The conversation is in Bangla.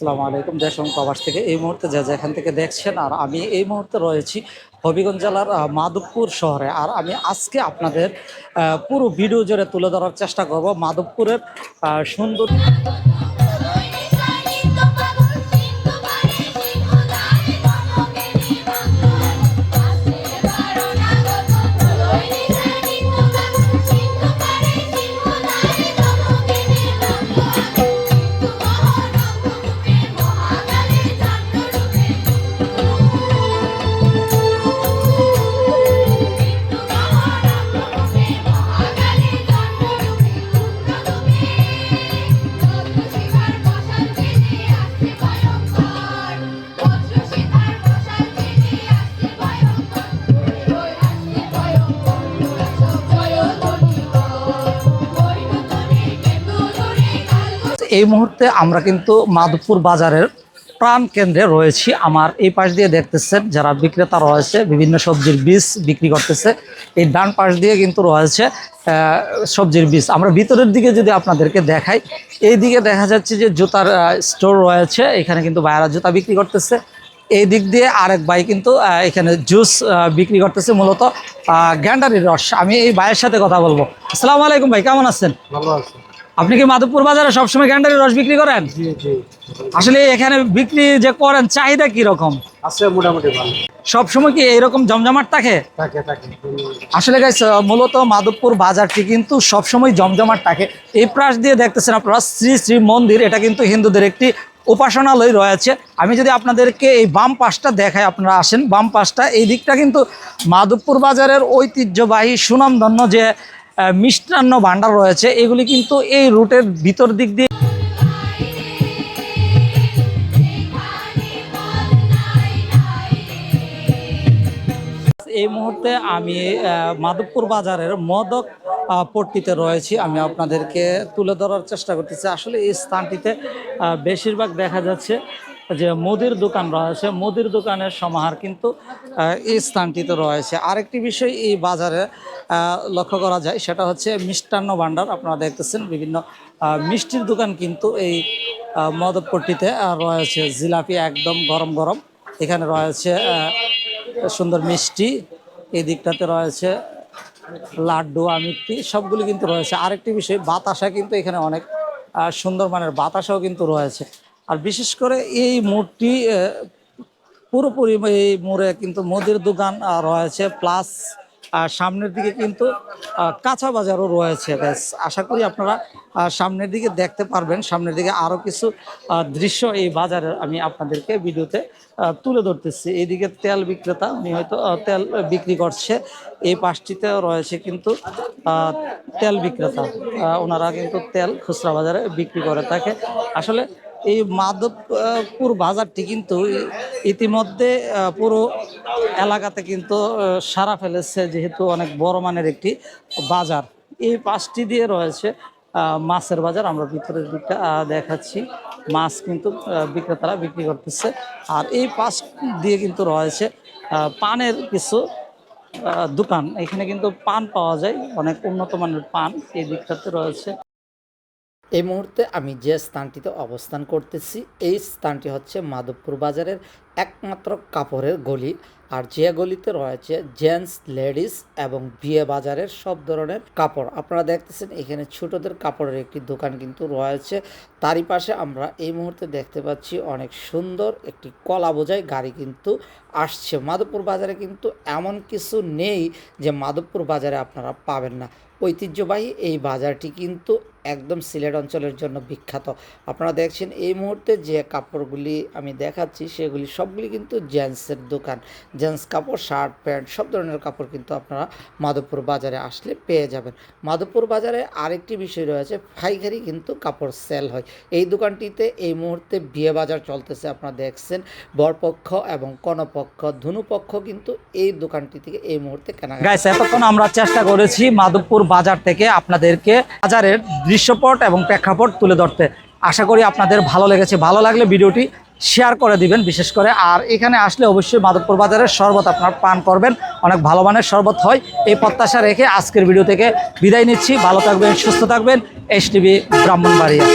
আসসালামু আলাইকুম, দেশ এবং থেকে এই মুহূর্তে যা যেখান থেকে দেখছেন আর আমি এই মুহূর্তে রয়েছি হবিগঞ্জ জেলার মাধবপুর শহরে। আর আমি আজকে আপনাদের পুরো ভিডিও জুড়ে তুলে ধরার চেষ্টা করব মাধবপুরের সুন্দর এই মুহূর্তে আমরা কিন্তু মাধবপুর বাজারের প্রাণ কেন্দ্রে রয়েছি। আমার এই পাশ দিয়ে দেখতেছেন যারা বিক্রেতা রয়েছে, বিভিন্ন সবজির বীজ বিক্রি করতেছে, এই ডান পাশ দিয়ে কিন্তু রয়েছে সবজির বীজ। আমরা ভিতরের দিকে যদি আপনাদেরকে দেখাই এই দিকে দেখা যাচ্ছে যে জুতার স্টোর রয়েছে, এখানে কিন্তু ভাইয়ারা জুতা বিক্রি করতেছে। এই দিক দিয়ে আরেক ভাই কিন্তু এখানে জুস বিক্রি করতেছে মূলত গ্যান্ডারির রস। আমি এই ভাইয়ের সাথে কথা বলব। আসসালামু আলাইকুম ভাই, কেমন আছেন? ভালো আছে। আপনি কি মাধবপুর বাজারে সবসময় গ্যান্ডারির রস বিক্রি করেন? আসলে এখানে বিক্রি যে করেন চাহিদা কি রকম? আছে মোটামুটি ভালো। সবসময় কি এইরকম জমজমাট থাকে? আসলে গাইস মূলত মাধবপুর বাজারটি কিন্তু সবসময় জমজমাট থাকে। এই প্রাস দিয়ে দেখতেছেন আপনারা শ্রী শ্রী মন্দির এটা কিন্তু হিন্দুদের একটি উপাসনালয় রয়েছে। আমি যদি আপনাদেরকে এই বাম পাশটা দেখাই আপনারা আসেন বাম পাশটা এই দিকটা কিন্তু মাধবপুর বাজারের ঐতিহ্যবাহী সুনামধন্য যে মিষ্টান্ন ভাণ্ডার রয়েছে। এগুলি কিন্তু এই রুটের ভিতর দিক দিয়ে এই মুহূর্তে আমি মাধবপুর বাজারের মদক পট্টিতে রয়েছি। আমি আপনাদেরকে তুলে ধরার চেষ্টা করতেছি। আসলে এই স্থানটিতে বেশিরভাগ দেখা যাচ্ছে যে মুদির দোকান রয়েছে মুদির দোকানের সমাহার কিন্তু এই স্থানটিতে রয়েছে। আরেকটি বিষয় এই বাজারে লক্ষ্য করা যায় সেটা হচ্ছে মিষ্টান্ন ভাণ্ডার আপনারা দেখতেছেন বিভিন্ন মিষ্টির দোকান কিন্তু এই আহ, রয়েছে। জিলাপি একদম গরম গরম। এখানে রয়েছে সুন্দর মিষ্টি। এই দিকটাতে রয়েছে লাড্ডু আমিত্তি সবগুলি কিন্তু রয়েছে। আরেকটি বিষয় বাতাসা কিন্তু এখানে অনেক সুন্দর মানের বাতাসাও কিন্তু রয়েছে। আর বিশেষ করে এই মোড়টি পুরোপুরি এই মোড়ে কিন্তু মুদির দোকান রয়েছে। প্লাস সামনের দিকে কিন্তু কাঁচা বাজারও রয়েছে ব্যাস আশা করি আপনারা সামনের দিকে দেখতে পারবেন। সামনের দিকে আরও কিছু দৃশ্য এই বাজারের আমি আপনাদেরকে ভিডিওতে তুলে ধরতেছি। এইদিকে তেল বিক্রেতা, উনি হয়তো তেল বিক্রি করছে। এই পাশটিতেও রয়েছে কিন্তু তেল বিক্রেতা। ওনারা কিন্তু তেল খুচরা বাজারে বিক্রি করে থাকে। আসলে এই মাধবপুর বাজারটি কিন্তু ইতিমধ্যে পুরো এলাকাতে কিন্তু সারা ফেলেছে যেহেতু অনেক বড় মানের একটি বাজার। এই পাশটি দিয়ে রয়েছে মাছের বাজার। আমরা ভিতরের দিকটা দেখাচ্ছি। মাছ কিন্তু বিক্রেতারা বিক্রি করতেছে। আর এই পাশ দিয়ে কিন্তু রয়েছে পানের কিছু দোকান। এখানে কিন্তু পান পাওয়া যায়, অনেক উন্নত মানের পান এই দিকটাতে রয়েছে। এই মুহূর্তে আমি যে স্থানটিতে অবস্থান করতেছি, এই স্থানটি হচ্ছে মাধবপুর বাজারের একমাত্র কাপড়ের গলি। আর যে গলিতে রয়েছে জেন্টস, লেডিস এবং বিয়ে বাজারের সব ধরনের কাপড়। আপনারা দেখতেছেন এখানে ছোটদের কাপড়ের একটি দোকান কিন্তু রয়েছে। তারই পাশে আমরা এই মুহূর্তে দেখতে পাচ্ছি অনেক সুন্দর একটি কলা বোঝাই গাড়ি কিন্তু আসছে। মাধবপুর বাজারে কিন্তু এমন কিছু নেই যে মাধবপুর বাজারে আপনারা পাবেন না। ঐতিহ্যবাহী এই বাজারটি কিন্তু একদম সিলেট অঞ্চলের জন্য বিখ্যাত। আপনারা দেখছেন এই মুহূর্তে যে কাপড়গুলি আমি দেখাচ্ছি সেগুলি সবগুলি কিন্তু জেন্টসের দোকান। জেন্টস কাপড় শার্ট প্যান্ট সব ধরনের কাপড় কিন্তু আপনারা মাধবপুর বাজারে আসলে পেয়ে যাবেন। মাধবপুর বাজারে আরেকটি বিষয় রয়েছে পাইকারি কিন্তু কাপড় সেল হয়। এই দোকানটিতে এই মুহূর্তে বিয়ে বাজার চলতেছে আপনারা দেখছেন। বরপক্ষ এবং কনপক্ষ ধনুপক্ষ কিন্তু এই দোকানটি থেকে এই মুহূর্তে কেনা এতক্ষণ আমরা চেষ্টা করেছি মাধবপুর বাজার থেকে আপনাদেরকে বাজারের দৃশ্যপট এবং প্রেক্ষাপট তুলে ধরতে। আশা করি আপনাদের ভালো লেগেছে। ভালো লাগলে ভিডিওটি শেয়ার করে দিবেন, বিশেষ করে। আর এখানে আসলে অবশ্যই মাধবপুর বাজারের শরবত আপনার পান করবেন। অনেক ভালো মানের শরবত হয়। এই প্রত্যাশা রেখে আজকের ভিডিও থেকে বিদায় নিচ্ছি। ভালো থাকবেন, সুস্থ থাকবেন। S TV Brahmanbaria